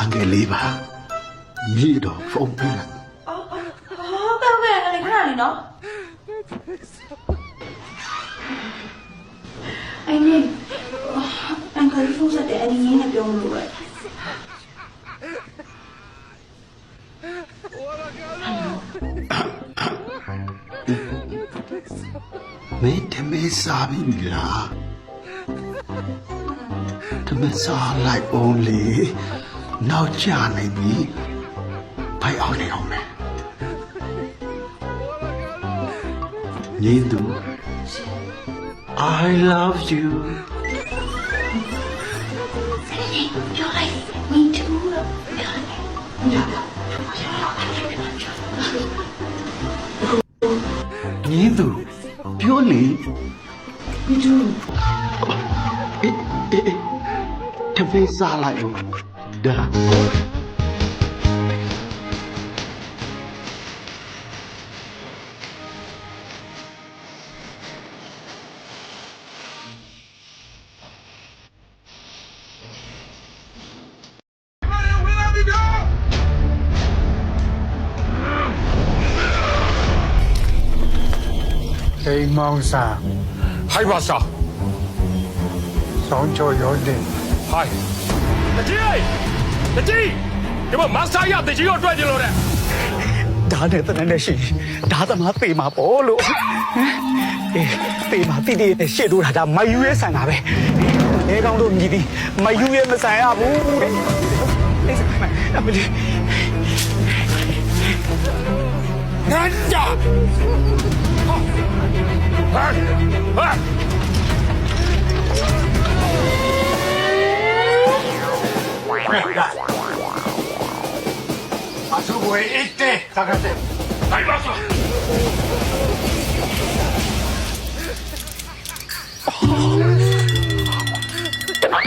အငယ်လေးပါညီတော့ဖုန်းပေးလိုက်အော်ဟုတ်ကဲ့ဟုတ်ကဲ့အဲ့ခဏလေးနော်အဲ့ဒီအန်ကယ်ဖုန်းဆက်တယ်အဲ့ဒီရင်းနဲ့ပြောမလို့ပဲမင်းတမေးစားပြီလားတမေးစားလိုက်အောင်လေ နောက်ကျနိုင်ပြီဖိုင်အောင်နေအောင်မယ်ညီသူ I love you ပြောလိုက် me too လို့ပြောလိုက်ညီသူပြောလေ me too အေးအေးအေးတမေးစားလိုက်အော Buddha Mangsa. Hai Rasa. Song Cho Yodin. Hai. Ajay! တကြီးဒီမှာမဆာရတကြီးရောတွေ့ကြလို့တဲ့ဒါနဲ့တနက်နဲ့ရှိဒါသမားပေမှာပေါ့လို့အေးပေမှာတိတိနဲ့ရှေ့တို့တာဒါမယူရဲဆန်တာပဲအဲကောင်တို့မြည်သည်မယူရဲမဆန်ရဘူးအေးစမအမလီငါညာဟာဟာ ねえ高橋ありますあ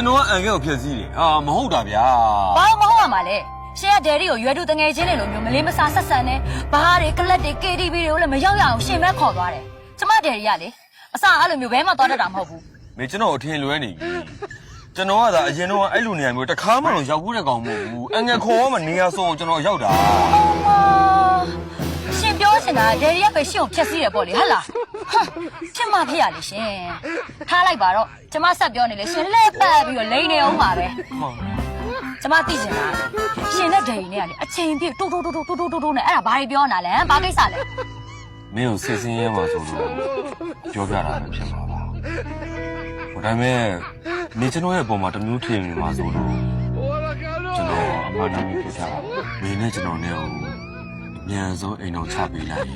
ကျွန်တော်ကအန်ကဲကိုဖျက်ဆီးတယ်အာမဟုတ်တာဗျာဘာလို့မဟုတ်ရမှာလဲရှင်ကဒယ်ရီကိုရွယ်တူတငယ်ချင်းတွေလိုမျိုးမလေးမစားဆက်ဆံနေဘားတွေကလပ်တွေ KTV တွေကိုလည်းမရောက်ရအောင်ရှင်မဲခေါ်သွားတယ်ကျမဒယ်ရီကလေအစအဲ့လိုမျိုးဘဲမှသွားတတ်တာမဟုတ်ဘူးမေကျွန်တော်အထင်လွဲနေပြီကျွန်တော်ကသာအရင်တော့အဲ့လိုနေရာမျိုးတစ်ခါမှတော့ရောက်ဘူးတဲ့ကောင်မဟုတ်ဘူးအန်ကဲခေါ်မှနေရာဆုံးကျွန်တော်ရောက်တာအော်ရှင်ပြောချင်တာဒယ်ရီကပဲရှင်ကိုဖျက်ဆီးတယ်ပေါ့လေဟဟလားဟမ် ဖြစ်မှဖြစ်ရလေရှင်ထားလိုက်ပါတော့ကျမဆက်ပြောနေလေရှင်လှည့်ပတ်ပြီးတော့လိန်နေအောင်ပါပဲကျမသိချင်တာရှင်နဲ့ဒယ်ရီနဲ့ကလေအချိန်ပြည့်တူတူတူတူတူတူတူနဲ့အဲ့ဒါဘာတွေပြောနေတာလဲဟမ်ဘာကိစ္စလဲမင်းကိုစစ်စင်းရဲမှာဆိုလို့ပြောပြတာပဲဖြစ်မှာပါဟိုဒါပေမဲ့နေကျွန်တော်ရဲ့ပုံမှာတစ်မျိုးထင်နေမှာဆိုလို့ကျွန်တော်အမှန်တမ်းပြောပြတာမင်းနဲ့ကျွန်တော်နဲ့ဟိုအမြန်ဆုံးအိမ်အောင်ချပေးလိုက်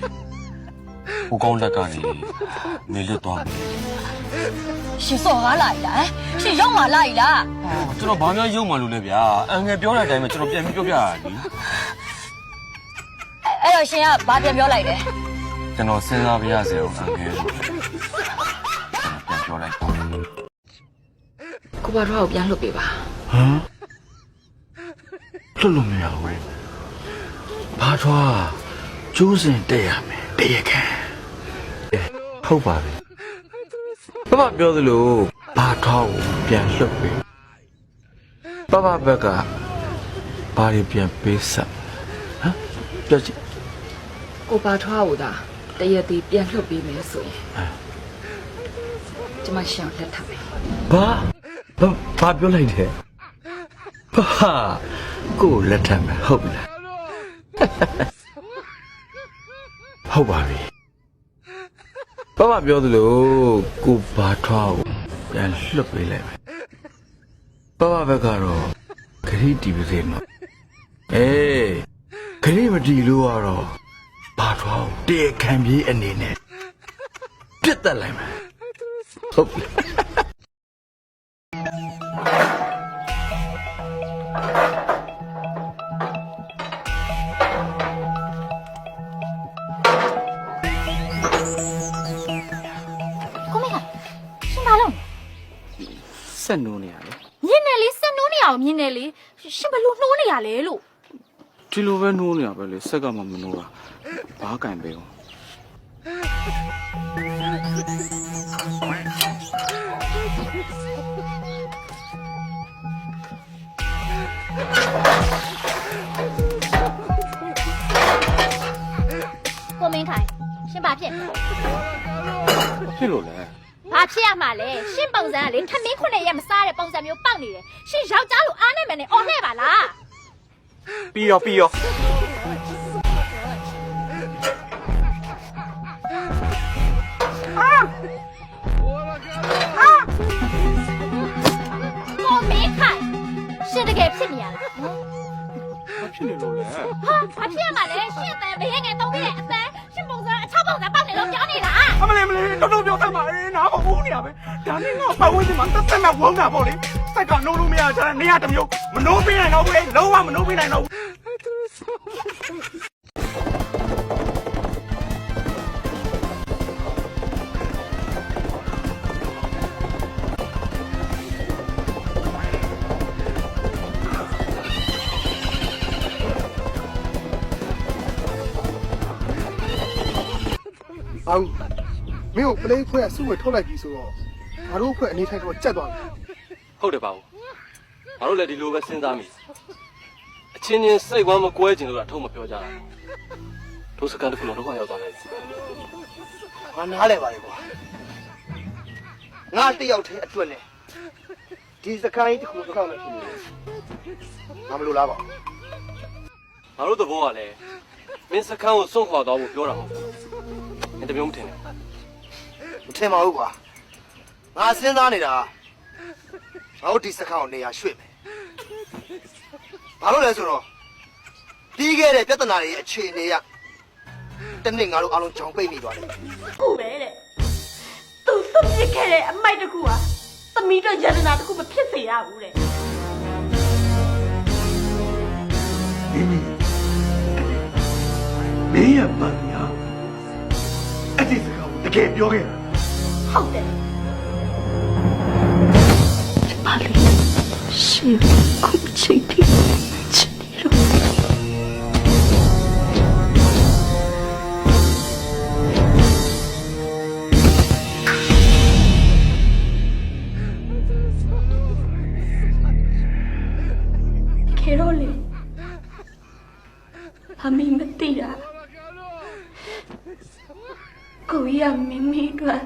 ရင်ဟိုကောင်းလက်ကနေနေလွတ်သွားမယ် ရှင်စော်ကားလာ ਈ လားဟမ်ရှင်ရောက်มาလာ ਈ လား ကျွန်တော်ဘာများယုံမှလို့လဲဗျာအန်ငယ်ပြောတဲ့အတိုင်းပဲကျွန်တော်ပြန်ပြီးပြောပြရလी အဲ့တော့ရှင်ကဘာပြန်ပြောလိုက်လဲ ကျွန်တော်စဉ်းစားပြရစေအောင်အန်ငယ်လို့ပြန်ပြောလိုက်ပါ ကိုပါတော့ပြန်လွတ်ပေးပါ ဟမ်လွတ်လို့မရဘူးဘာထွားကျိုးစင်တက်ရမယ် တရခံဟုတ်ပါပြီဘဘပြောသလိုဘာထွားကိုပြန်လွတ်ပေးဘဘဘက်ကဘာတွေပြန်ပေးဆက်ဟမ်ပြောကြည့်ကိုပါထွားကိုသာတရက်သေးပြန်လွတ်ပေးမယ်ဆိုရင်ကျမရှောင်လက်ထပ်မယ်ဘာဘာဘာပြောလိုက်တယ်ဘာကိုယ်လက်ထပ်မယ်ဟုတ်ပြီလား ဟုတ်ပါပြီဘဘပြောသလိုကိုဘာထွားကိုပြန်လွတ်ပေးလိုက်မယ်ဘဘဘက်ကတော့ခရီးတီးပါစေနော်အေးခရီးမတီးလို့ကတော့ဘာထွားကိုတေခံပြေးအနေနဲ့ပြတ်တက်လိုက်မယ်ဟုတ်ပြီ အောင်မြင်နေလေရှင်ဘလို့နှိုးနေရလဲလို့ဒီလိုပဲနိုးနေရပဲလေဆက်ကမှမနိုးတာဘာကင်ပဲဦးကိုမင်းခိုင်ရှင်ဘာဖြစ်လဲဖြစ်လို့လဲ ဘာဖြစ်ရမှာလဲရှင်ပုံစံကလေထမင်းခုနှစ်ရက်မစားတဲ့ပုံစံမျိုးပေါက်နေတယ်ရှင်ယောက်ျားလိုအားနေမယ်နဲ့အော်လှဲ့ပါလားပြီးရောပြီးရော ဒါနဲ့ငါပတ်ဝန်းကျင်မှာတက်တက်နဲ့ဝုန်းတာပေါ့လေစက်ကနိုးလို့မရကြတဲ့နေရာတစ်မျိုးမနိုးပေးနိုင်တော့ဘူးလေလုံးဝမနိုးပေးနိုင်တော့ဘူးအောင်မင်းကိုပလေးဖွဲ့ကစုဝေထုတ်လိုက်ပြီဆိုတော့ ငါတို့အဖွဲ့အနေထိုင်တော့ကြက်သွားပြီဟုတ်တယ်ပါဘူးငါတို့လည်းဒီလိုပဲစဉ်းစားမိအချင်းချင်းစိတ်ဝမ်းမကွဲခြင်းလို့တော့ထုံးမပြောကြတာတို့စကန်တစ်ခုလုံးတော့ရောက်သွားတယ်ငါနားလဲပါလေကွာငါတယောက်တည်းအတွက်နဲ့ဒီစကိုင်းတစ်ခုတစ်ခါမှဖြစ်နေတယ်ငါမလို့လားပါငါတို့သဘောကလည်းမင်းစခန်းကိုစွန့်ခွာသွားဖို့ပြောတာမဟုတ်ဘူးမင်းတမျိုးမထင်နဲ့မထင်ပါဘူးကွာ ငါစဉ်းစားနေတာငါတို့ဒီစကောင်းနေရာရွှေ့မယ်ဘာလို့လဲဆိုတော့ပြီးခဲ့တဲ့ပြဿနာတွေရဲ့အခြေအနေကတနေ့ငါတို့အားလုံးကြောင်ပိတ်နေသွားတယ်ဟုတ်ပဲတဲ့သူစွန့်ပစ်ခဲ့တဲ့အမိုက်တစ်ခုဟာသမီးတို့ယန္တနာတစ်ခုမဖြစ်စေရဘူးတဲ့မိမိမင်းရဲ့မန်ညာအဲ့ဒီစကားကိုတကယ်ပြောခဲ့တာဟုတ်တယ် ရှင်ခုချိန်ထိချင်နေတော့ခေတော့လေအမေမသိတာကိုကြီးကမင်းမင်းအတွက်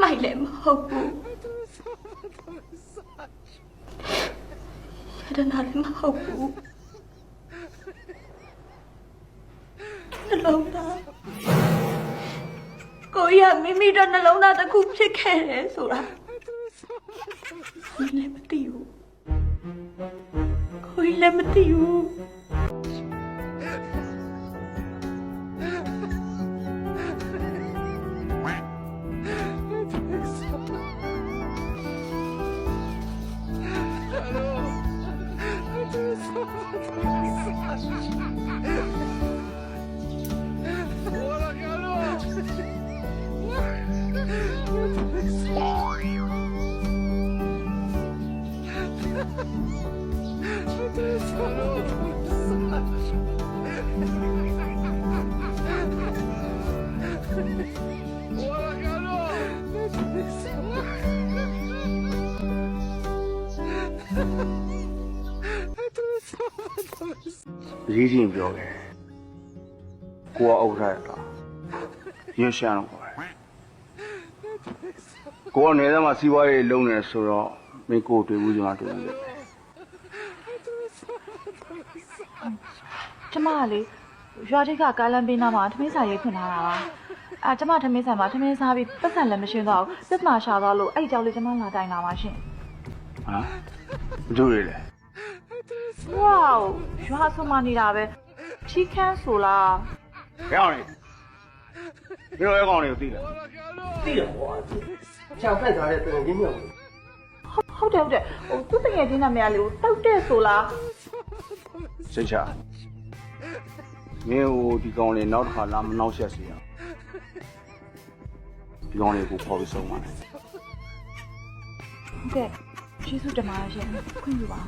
မိုက်လည်းမဟုတ်ဘူး ရတနာလည်းမဟုတ်ဘူးနှလုံးသားကိုကြီးကမိမိတို့နှလုံးသားတစ်ခုဖြစ်ခဲ့တယ်ဆိုတာမင်းလည်းမသိဘူးကိုယ်လည်းမသိဘူး Ha ha ha! ရေးချင်းပြောခဲ့ကိုကအုပ်ထားရတာရင်းရှမ်းတော့ခေါ်တယ်ကိုကနေသားမှာစီးပွားရေးလုံးနေဆိုတော့မင်းကိုတွေ့ဘူးကျွန်တော်တွေ့ဘူးကျမကလေရွာထိပ်ကကားလမ်းပေးနားမှာထမင်းဆိုင်ရေးဖွင့်ထားတာပါအဲကျမထမင်းဆိုင်မှာထမင်းစားပြီးပတ်စံလည်းမရှင်းတော့ဘူးပြဿနာရှာသွားလို့အဲ့ဒီကြောင့်လေကျမလာတိုင်လာပါရှင်ဟမ်ဘယ်လိုလဲ ဝေါရွာဆုံးမနေတာပဲချီခန်းဆိုလားဘယ်အောင်လဲဘယ်လိုအကောင်လေးကိုသိလဲဟုတ်တယ်ဟုတ်တယ်ဟိုသူ့တကယ်ချင်းနာမည်ကလေတောက်တဲ့ဆိုလားစိတ်ချမင်းဟိုဒီကောင်လေးနောက်တစ်ခါလာမနှောက်ရှက်စီအောင်ဒီကောင်လေးကိုခေါ်ပြီးဆုံးပါမယ်ဟုတ်ကဲ့ကျေးဇူးတင်ပါတယ်ရှင်ခွင့်ပြုပါ